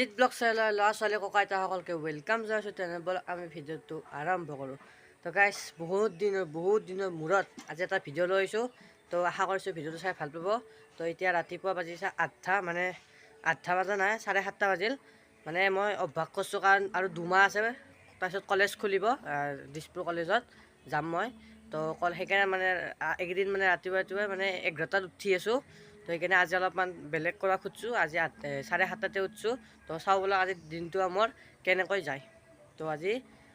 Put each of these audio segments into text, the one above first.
জিত ব্লগ চেনেলৰ ল'ৰা ছোৱালী ককা আইতাসকলকে ৱেলকাম জনাইছোঁ তেনেবল আমি ভিডিঅ'টো আৰম্ভ কৰোঁ। তো গাইছ বহুত দিনৰ বহুত দিনৰ মূৰত আজি এটা ভিডিঅ' লৈ আহিছোঁ। তো আশা কৰিছোঁ ভিডিঅ'টো চাই ভাল পাব। তো এতিয়া ৰাতিপুৱা বাজিছে আঠটা মানে আঠটা বজা নাই চাৰে সাতটা বাজিল। মানে মই অভ্যাস কৰিছোঁ কাৰণ আৰু দুমাহ আছে। তাৰপিছত কলেজ খুলিব দিছপুৰ কলেজত যাম মই। তো সেইকাৰণে মানে এইকেইদিন মানে ৰাতিপুৱা ৰাতিপুৱাই মানে এঘাৰটাত উঠি আছোঁ। তো সেইকাৰণে আজি অলপমান বেলেগ কৰা খুজিছোঁ আজি চাৰে সাতটাতে উঠছোঁ। তো চাওঁ বোলা আজি দিনটো আমাৰ কেনেকৈ যায়। তো আজি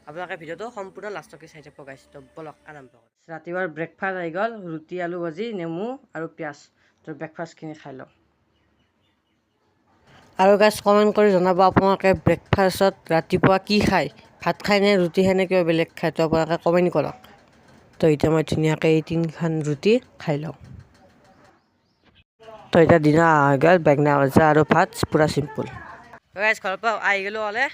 আপোনালোকে ভিডিঅ'টো সম্পূৰ্ণ লাষ্টলৈকে চাই থাকিব গাইছ তো বলক আৰম্ভ কৰোঁ। ৰাতিপুৱাৰ ব্ৰেকফাষ্ট আহি গ'ল, ৰুটি, আলু ভাজি, নেমু আৰু পিঁয়াজ। তো ব্ৰেকফাষ্টখিনি খাই লওঁ। আৰু গাইছ কমেণ্ট কৰি জনাব আপোনালোকে ব্ৰেকফাষ্টত ৰাতিপুৱা কি খায়। ভাত খায় নে ৰুটি খায় নে কিবা বেলেগ খায়, তো আপোনালোকে কমেণ্ট কৰক। তো এতিয়া মই ধুনীয়াকৈ এই তিনিখন ৰুটি খাই লওঁ। তো দিনৰ হৈ গ'ল বেঙেনা ভজা আৰু ভাত পূৰা চিম্পুল গাইজ ঘৰৰ পৰা আহি গ'লোঁ হ'লে।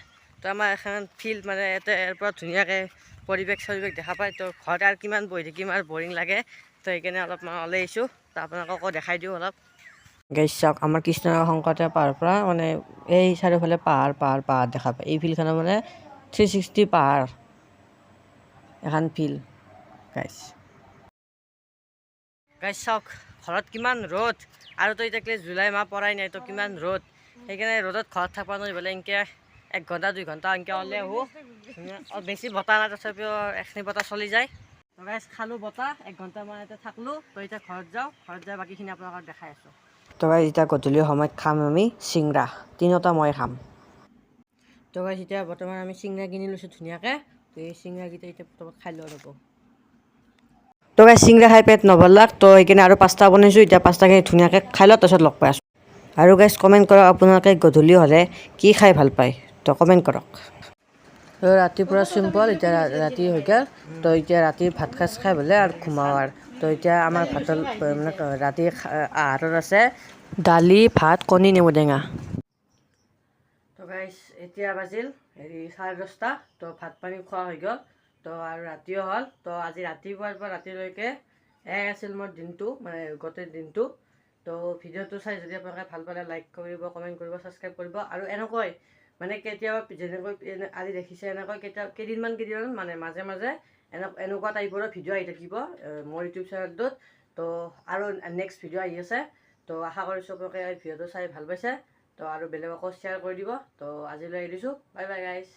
তো আমাৰ এখন ফিল্ড মানে ইয়াতে ইয়াৰ পৰা ধুনীয়াকৈ পৰিৱেশ চৰিৱেশ দেখা পায়। তো ঘৰত আৰু কিমান বহি থাকিম আৰু বৰিং লাগে। তো সেইকাৰণে অলপমান ওলাই আহিছোঁ। তো আপোনালোককো দেখাই দিওঁ অলপ। গাইজ চাওক আমাৰ কৃষ্ণনগৰ শংকৰদেৱ পাহাৰৰ পৰা মানে এই চাৰিওফালে পাহাৰ পাহাৰ পাহাৰ দেখা পায়। এই ফিল্ডখনৰ মানে থ্ৰী ছিক্সটি পাহাৰ। এখন ফিল্ড গাইজ গাইজ চাওক ঘৰত কিমান ৰ'দ? আৰু তো এতিয়া জুলাই মাহ পৰাই নাই তো কিমান ৰ'দ? সেইকাৰণে ৰ'দত ঘৰত থাকিব নোৱাৰি বোলে এনেকৈ এক ঘণ্টা দুই ঘণ্টা এনেকৈ ওলাই আহোঁ বেছি বতাহ নাই তথাপিও এখিনি বতাহ চলি যায়। তো গাইজ খালোঁ বতাহ এক ঘণ্টামান ইয়াতে থাকলোঁ। তো এতিয়া ঘৰত যাওঁ ঘৰত যাই বাকীখিনি আপোনালোকক দেখাই আছোঁ। তো গাইজ এতিয়া গধূলি সময়ত খাম আমি চিংৰা। তিনিওটা মই খাম। তো গাইজ এতিয়া বৰ্তমান আমি চিংৰা কিনি লৈছোঁ ধুনীয়াকৈ। তো এই চিংৰাকেইটা এতিয়া বৰ্তমান খাই লওঁ ৰ'ব তো গাইজ চিংৰা খাই পেট নভৰলাক তো সেইকাৰণে আৰু পাঁচটা বনাইছোঁ এতিয়া পাঁচটাকে ধুনীয়াকৈ খাই লওঁ তাৰপিছত লগ পাই আছোঁ। আৰু গাইজ কমেণ্ট কৰক আপোনালোকে গধূলি হ'লে কি খাই ভালো পায় তো কমেণ্ট কৰক। তো ৰাতিপুৱা চিম্পল এতিয়া ৰাতি হৈ গ'ল তো এতিয়া ৰাতি ভাত সাজ খাই পেলাই আৰু ঘুমাওঁ আৰু। তো এতিয়া আমাৰ ভাতৰ মানে ৰাতি আহাৰত আছে দালি ভাত কণী নেমু টেঙা। তো গাইজ এতিয়া বাজিল হেৰি চাৰে দহটা তো ভাত পানী খোৱা হৈ গ'ল। তো আৰু ৰাতিও হ'ল। তো আজি ৰাতিপুৱাৰ পৰা ৰাতিলৈকে এয়াই আছিল মোৰ দিনটো মানে গোটেই দিনটো। তো ভিডিঅ'টো চাই যদি আপোনালোকে ভাল পালে লাইক কৰিব কমেণ্ট কৰিব ছাবস্ক্ৰাইব কৰিব। আৰু এনেকৈ মানে কেতিয়াবা যেনেকৈ আজি দেখিছে এনেকৈ কেতিয়া কেইদিনমান কেইদিনমান মানে মাজে মাজে এনে এনেকুৱা টাইপৰ ভিডিঅ' আহি থাকিব মোৰ ইউটিউব চেনেলটোত। তো আৰু নেক্সট ভিডিঅ' আহি আছে। তো আশা কৰিছোঁ আপোনালোকে ভিডিঅ'টো চাই ভাল পাইছে। তো আৰু বেলেগকো শ্বেয়াৰ কৰি দিব। তো আজিলৈ এৰিছোঁ। বাই বাই গাইছ